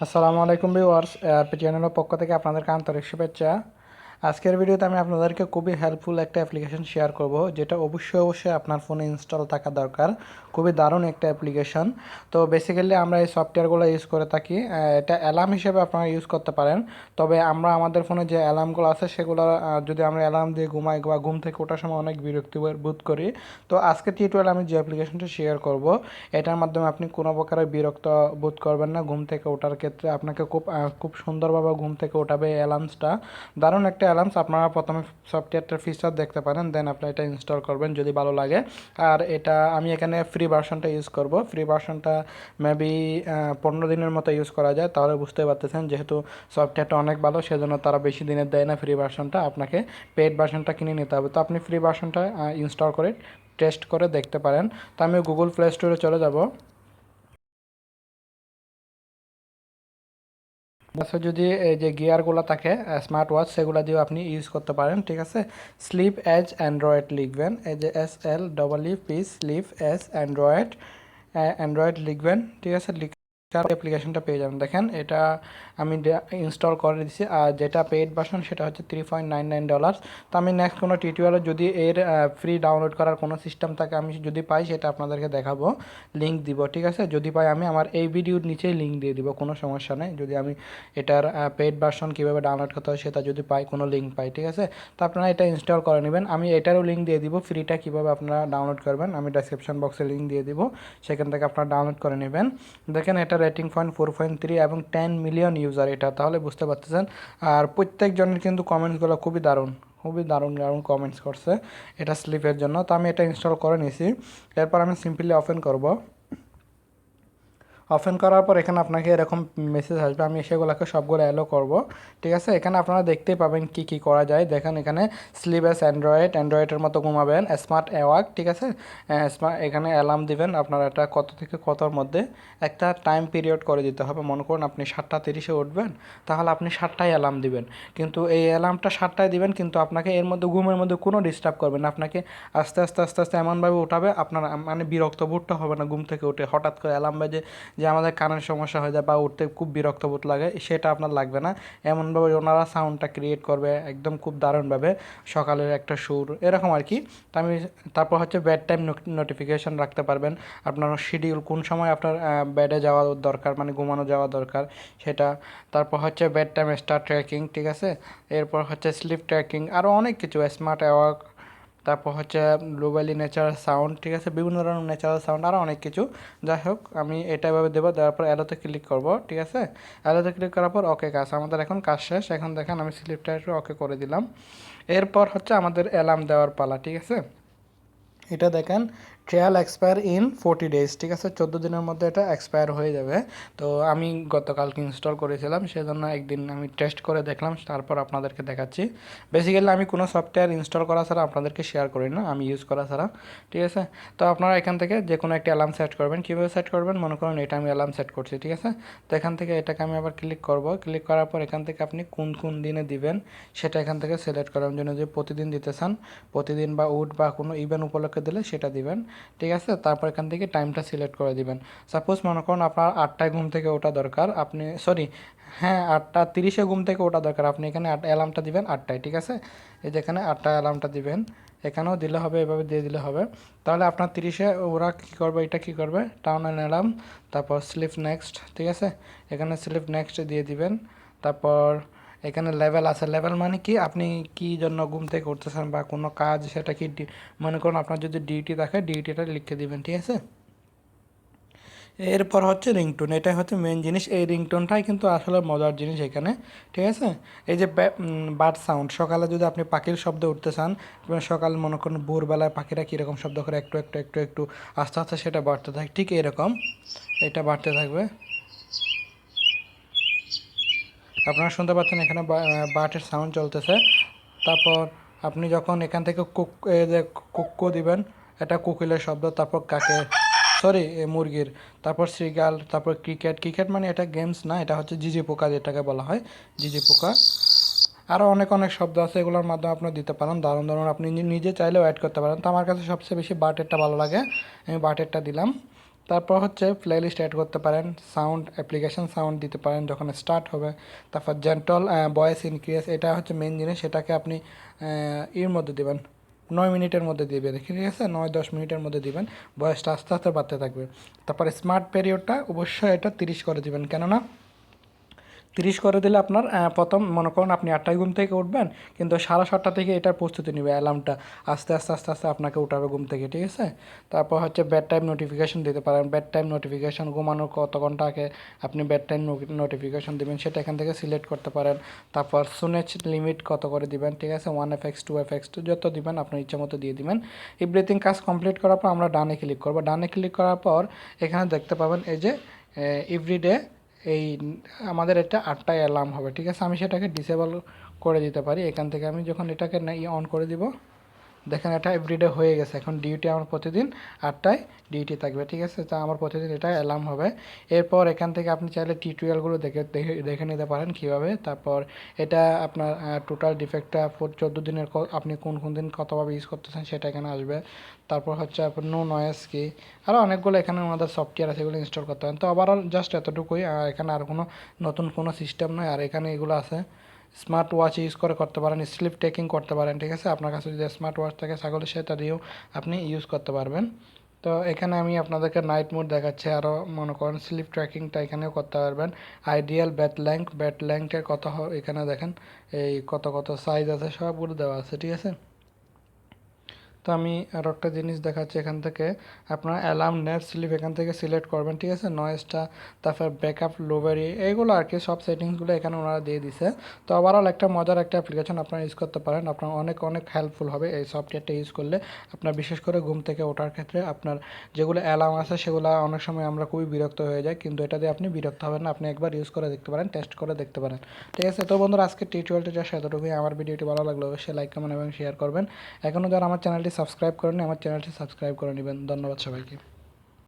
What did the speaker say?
আসসালামু আলাইকুম ভিউয়ার্স চ্যানেলের পক্ষ থেকে আপনাদেরকে আন্তরিক শুভেচ্ছা। আজকের ভিডিওতে আমি আপনাদেরকে খুবই হেল্পফুল একটা অ্যাপ্লিকেশন শেয়ার করব, যেটা অবশ্যই অবশ্যই আপনার ফোনে ইনস্টল থাকা দরকার। খুবই দারুণ একটা অ্যাপ্লিকেশন তো বেসিক্যালি আমরা এই সফটওয়্যারগুলো ইউজ করে থাকি। এটা অ্যালার্ম হিসেবে আপনারা ইউজ করতে পারেন। তবে আমরা আমাদের ফোনে যে অ্যালার্মগুলো আছে, সেগুলো যদি আমরা অ্যালার্ম দিয়ে ঘুমাই বা ঘুম থেকে ওঠার সময় অনেক বিরক্তি বোধ করি, তো আজকে টিউটোরিয়াল আমি যে অ্যাপ্লিকেশনটা শেয়ার করব, এটার মাধ্যমে আপনি কোনো প্রকারের বিরক্ত বোধ করবেন না। ঘুম থেকে ওঠার ক্ষেত্রে আপনাকে খুব খুব সুন্দরভাবে ঘুম থেকে ওঠাবে অ্যালার্মসটা দারুণ একটা অ্যালার্মস, আপনারা প্রথমে সফটওয়্যারটার ফিচার দেখতে পারেন দেন আপনি এটা ইনস্টল করবেন যদি ভালো লাগে। আর এটা আমি এখানে ফ্রি ভার্সনটা ইউজ করব। ফ্রি ভার্সনটা মেবি পনেরো দিনের মতো ইউজ করা যায়, তাহলে বুঝতে পারতেছেন যেহেতু সফটওয়্যারটা অনেক ভালো, সেজন্য তারা বেশি দিনের দেয় না ফ্রি ভার্সনটা আপনাকে পেড ভার্সনটা কিনে নিতে হবে। তো আপনি ফ্রি ভার্সনটা ইনস্টল করে টেস্ট করে দেখতে পারেন। তো আমি গুগল প্লে স্টোরে চলে যাব। আচ্ছা যদি এই যে গিয়ারগুলো থাকে স্মার্ট ওয়াচ সেগুলো দিয়েও আপনি ইউজ করতে পারেন, ঠিক আছে? স্লিপ এজ অ্যান্ড্রয়েড লিখবেন, এই যে S L double E P sleep S Android Android লিখবেন, ঠিক আছে? অ্যাপ্লিকেশনটা পেয়ে যাবেন। দেখেন, এটা আমি ইনস্টল করে দিছি, আর যেটা পেইড ভার্সন সেটা হচ্ছে three point nine nine dollars তো আমি নেক্সট কোনো টিউটোরিয়ালে যদি এর ফ্রি ডাউনলোড করার কোনো সিস্টেম থাকে, আমি যদি পাই, সেটা আপনাদেরকে দেখাবো। লিঙ্ক দিব, ঠিক আছে? যদি পাই, আমি আমার এই ভিডিওর নিচেই লিঙ্ক দিয়ে দিব, কোনো সমস্যা নেই। যদি আমি এটার পেইড ভার্সন কীভাবে ডাউনলোড করতে হয়, সেটা যদি পাই, কোনো লিঙ্ক পাই, ঠিক আছে? তো আপনারা এটা ইনস্টল করে নেবেন। আমি এটারও লিঙ্ক দিয়ে দিব ফ্রিটা কীভাবে আপনারা ডাউনলোড করবেন, আমি ডেসক্রিপশন বক্সে লিঙ্ক দিয়ে দিব। সেখান থেকে আপনারা ডাউনলোড করে নেবেন। দেখেন, এটা rating point four point three এবং টেন মিলিয়ন ইউজার এটা, তাহলে বুঝতে পারতেছেন। আর প্রত্যেকজনের কিন্তু কমেন্টসগুলো খুবই দারুণ খুবই দারুণ দারুণ কমেন্টস করছে এটা স্লিপের জন্য। তো আমি এটা ইনস্টল করে নিয়েছি এরপর আমি সিম্পলি ওপেন করব। ওপেন করার পর এখানে আপনাকে এরকম মেসেজ আসবে। আমি সেগুলোকে সবগুলো অ্যালো করব। ঠিক আছে? এখানে আপনারা দেখতেই পাবেন কি কি করা যায়। দেখেন এখানে স্লিভেস অ্যান্ড্রয়েড অ্যান্ড্রয়েডের মতো ঘুমাবেন স্মার্ট অ্যাওয়ার্ক ঠিক আছে? স্মার্ট এখানে অ্যালার্ম দিবেন। আপনার এটা কত থেকে কতর মধ্যে একটা টাইম পিরিয়ড করে দিতে হবে। মনে করুন আপনি সাতটা তিরিশে উঠবেন, তাহলে আপনি সাতটায় অ্যালার্ম দিবেন। কিন্তু এই অ্যালার্মটা সাতটায় দিবেন, কিন্তু আপনাকে এর মধ্যে ঘুমের মধ্যে কোনো ডিস্টার্ব করবে না। আপনাকে আস্তে আস্তে আস্তে আস্তে, এমনভাবে উঠাবে, আপনার মানে বিরক্ত বোধটা হবে না ঘুম থেকে উঠে। হঠাৎ করে অ্যালার্ম বাজে যে আমাদের কানের সমস্যা হয়ে যায় বা উঠতে খুব বিরক্ত বোধ লাগে, সেটা আপনার লাগবে না। এমনভাবে ওনারা সাউন্ডটা ক্রিয়েট করবে একদম খুব দারুণভাবে সকালের একটা সুর, এরকম আর কি। আমি তারপর হচ্ছে বেড টাইম নোটিফিকেশন রাখতে পারবেন। আপনার শিডিউল কোন সময় আপনার বেডে যাওয়া দরকার মানে ঘুমানো যাওয়া দরকার সেটা। তারপর হচ্ছে বেড টাইম স্টার ট্র্যাকিং ঠিক আছে? এরপর হচ্ছে স্লিপ ট্র্যাকিং আরও অনেক কিছু স্মার্ট অ্যাওয়ার্ক তারপর হচ্ছে গ্লোবালি ন্যাচারাল সাউন্ড ঠিক আছে? বিভিন্ন ধরনের ন্যাচারাল সাউন্ড আরও অনেক কিছু। যাই হোক, আমি এটা এভাবে দেবো, দেওয়ার পর অ্যালোতে ক্লিক করব, ঠিক আছে? অ্যালোতে ক্লিক করার পর ওকে কাজ। আমাদের এখন কাজ শেষ। এখন দেখেন আমি স্লিপটা একটু ওকে করে দিলাম। এরপর হচ্ছে আমাদের অ্যালার্ম দেওয়ার পালা, ঠিক আছে? এটা দেখেন trial expire in forty days ঠিক আছে? চোদ্দ দিনের মধ্যে এটা এক্সপায়ার হয়ে যাবে। তো আমি গতকালকে ইনস্টল করেছিলাম, সেজন্য একদিন আমি টেস্ট করে দেখলাম, তারপর আপনাদেরকে দেখাচ্ছি। বেসিক্যালি আমি কোনো সফটওয়্যার ইনস্টল করা ছাড়া আপনাদেরকে শেয়ার করি না, আমি ইউজ করা ছাড়া, ঠিক আছে? তো আপনারা এখান থেকে যে কোনো একটা অ্যালার্ম সেট করবেন। কীভাবে সেট করবেন? মনে করুন এটা আমি অ্যালার্ম সেট করছি, ঠিক আছে? তো এখান থেকে এটাকে আমি আবার ক্লিক করব। ক্লিক করার পর এখান থেকে আপনি কোন কোন দিনে দিবেন, সেটা এখান থেকে সিলেক্ট করার জন্য যে প্রতিদিন দিতে চান, প্রতিদিন বা উঠ বা কোনো ইভেন্ট উপলক্ষে দিলে সেটা দিবেন, ঠিক আছে? তারপর এখান থেকে টাইমটা সিলেক্ট করে দিবেন। সাপোজ মনে করুন আপনার আটটায় ঘুম থেকে ওটা দরকার, আপনি সরি হ্যাঁ আটটা তিরিশে ঘুম থেকে ওটা দরকার, আপনি এখানে আট অ্যালার্মটা দিবেন আটটায়, ঠিক আছে? এই যে এখানে আটটায় অ্যালার্মটা দিবেন, এখানেও দিলে হবে, এভাবে দিয়ে দিলে হবে। তাহলে আপনার তিরিশে ওরা কী করবে, এটা কী করবে? টাউন অ্যান্ড অ্যালার্ম তারপর স্লিপ নেক্সট ঠিক আছে? এখানে স্লিপ নেক্সট দিয়ে দিবেন, তারপর এখানে লেভেল আছে। লেভেল মানে কি? আপনি কি জন্য ঘুম থেকে উঠতেছেন বা কোনো কাজ, সেটা কি মনে করুন আপনার যদি ডিউটি থাকে ডিউটিটা লিখে দিবেন, ঠিক আছে? এরপর হচ্ছে রিংটোন এটাই হচ্ছে মেন জিনিস। এই রিংটোনটাই কিন্তু আসলে মজার জিনিস এখানে, ঠিক আছে? এই যে বার্ড সাউন্ড সকালে যদি আপনি পাখির শব্দ উঠতে চান সকাল মনে করুন ভোরবেলায় পাখিরা কীরকম শব্দ করে, একটু একটু একটু একটু, আস্তে আস্তে সেটা বাড়তে থাকে, ঠিক এরকম, এটা বাড়তে থাকবে। আপনারা শুনতে পাচ্ছেন এখানে বাটের সাউন্ড চলতেছে। তারপর আপনি যখন এখান থেকে কুক কুক্কু দিবেন, এটা কোকিলের শব্দ, তারপর কাকে সরি মুরগির, তারপর শ্রীগাল তারপর ক্রিকেট ক্রিকেট মানে এটা গেমস না, এটা হচ্ছে জিজি পোকা যেটাকে বলা হয়, জিজি পোকা। আরও অনেক অনেক শব্দ আছে, এগুলোর মাধ্যমে আপনি দিতে পারেন। দারুণ দারুণ, আপনি নিজে চাইলেও অ্যাড করতে পারেন। তো আমার কাছে সবচেয়ে বেশি বাটেরটা ভালো লাগে, আমি বাটেরটা দিলাম। তারপর হচ্ছে প্লেলিস্ট অ্যাড করতে পারেন সাউন্ড অ্যাপ্লিকেশন সাউন্ড দিতে পারেন যখন স্টার্ট হবে। তারপর জেন্টল ভয়েস ইনক্রিজ এটা হচ্ছে মেন জিনিস সেটাকে আপনি এর মধ্যে দেবেন। নয় মিনিটের মধ্যে দিবেন, ঠিক আছে? নয়, দশ মিনিটের মধ্যে দিবেন, বয়সটা আস্তে আস্তে বাড়তে থাকবে। তারপরে স্মার্ট পেরিয়ডটা অবশ্যই এটা তিরিশ করে দিবেন, কেননা তিরিশ করে দিলে আপনার প্রথম মনে করুন আপনি আটটায় ঘুম থেকে উঠবেন, কিন্তু সাড়ে সাতটা থেকে এটার প্রস্তুতি নেবে অ্যালার্মটা আস্তে আস্তে আস্তে আস্তে আপনাকে উঠাবে ঘুম থেকে, ঠিক আছে? তারপর হচ্ছে বেড টাইম নোটিফিকেশন দিতে পারেন। বেড টাইম নোটিফিকেশন ঘুমানোর কত ঘণ্টা আগে আপনি বেড টাইম নোটিফিকেশন দেবেন, সেটা এখান থেকে সিলেক্ট করতে পারেন। তারপর সুনেচ লিমিট কত করে দিবেন, ঠিক আছে? One F X two F X two যত দিবেন, আপনার ইচ্ছা মতো দিয়ে দিবেন। এভরিথিং কাজ কমপ্লিট করার পর আমরা ডানে ক্লিক করব। ডানে ক্লিক করার পর এখানে দেখতে পাবেন, এই যে এভরিডে এই আমাদের এটা আটটায় অ্যালার্ম হবে, ঠিক আছে? আমি সেটাকে ডিসেবল করে দিতে পারি। এখান থেকে আমি যখন এটাকে অন করে দিব। দেখেন এটা এভরিডে হয়ে গেছে। এখন ডিউটি আমার প্রতিদিন আটটায় ডিউটি থাকবে, ঠিক আছে? তা আমার প্রতিদিন এটা অ্যালার্ম হবে। এরপর এখান থেকে আপনি চাইলে টিউটোরিয়ালগুলো দেখে দেখে নিতে পারেন কীভাবে। তারপর এটা আপনার টোটাল ডিফেক্টটা চোদ্দ দিনের আপনি কোন কোন দিন কতভাবে ইউজ করতেছেন সেটা এখানে আসবে। তারপর হচ্ছে আপনার নো নয়েস কি আরও অনেকগুলো এখানে আমাদের সফটওয়্যার আছে এগুলো ইনস্টল করতে হবে তো ওভারঅল জাস্ট এতটুকুই, আর এখানে আর কোনো নতুন কোনো সিস্টেম নয় আর এখানে এগুলো আছে। স্মার্ট ওয়াচ ইউজ করে করতে পারেন স্লিপ টেকিং করতে পারেন, ঠিক আছে? আপনার কাছে যদি স্মার্ট ওয়াচ থাকে ছাগল সেটা দিয়েও আপনি ইউজ করতে পারবেন। তো এখানে আমি আপনাদেরকে নাইট মোড দেখাচ্ছি আরও মনে করেন স্লিপ ট্র্যাকিংটা এখানেও করতে পারবেন। আইডিয়াল ব্যাট ল্যাঙ্ক ব্যাট ল্যাঙ্কের কত এখানে দেখেন, এই কত কত সাইজ আছে, সবগুলো দেওয়া আছে, ঠিক আছে? তো আমি আরও একটা জিনিস দেখাচ্ছি এখান থেকে। আপনার অ্যালার্ম নেট স্লিপ এখান থেকে সিলেক্ট করবেন, ঠিক আছে? নয়েজটা তারপর ব্যাকআপ লোভারি এইগুলো আর কি, সব সেটিংসগুলো এখানে ওনারা দিয়ে দিছে। তো ওভারঅল একটা মজার একটা অ্যাপ্লিকেশন আপনারা ইউজ করতে পারেন। আপনার অনেক অনেক হেল্পফুল হবে এই সফটওয়্যারটা ইউজ করলে। আপনার বিশেষ করে ঘুম থেকে ওঠার ক্ষেত্রে আপনার যেগুলো অ্যালার্ম আছে, সেগুলো অনেক সময় আমরা খুবই বিরক্ত হয়ে যাই। কিন্তু এটা দিয়ে আপনি বিরক্ত হবেন না। আপনি একবার ইউজ করে দেখতে পারেন টেস্ট করে দেখতে পারেন। ঠিক আছে? তো বন্ধুরা আজকে টিউটোরিয়ালটি যা এতটুকুই। আমার ভিডিওটি ভালো লাগল অবশ্যই লাইক কমেন্ট এবং শেয়ার করবেন। এখনও যারা আমার চ্যানেলটি সাবস্ক্রাইব করেন আমার চ্যানেলটি সাবস্ক্রাইব করে নেবেন। ধন্যবাদ সবাইকে।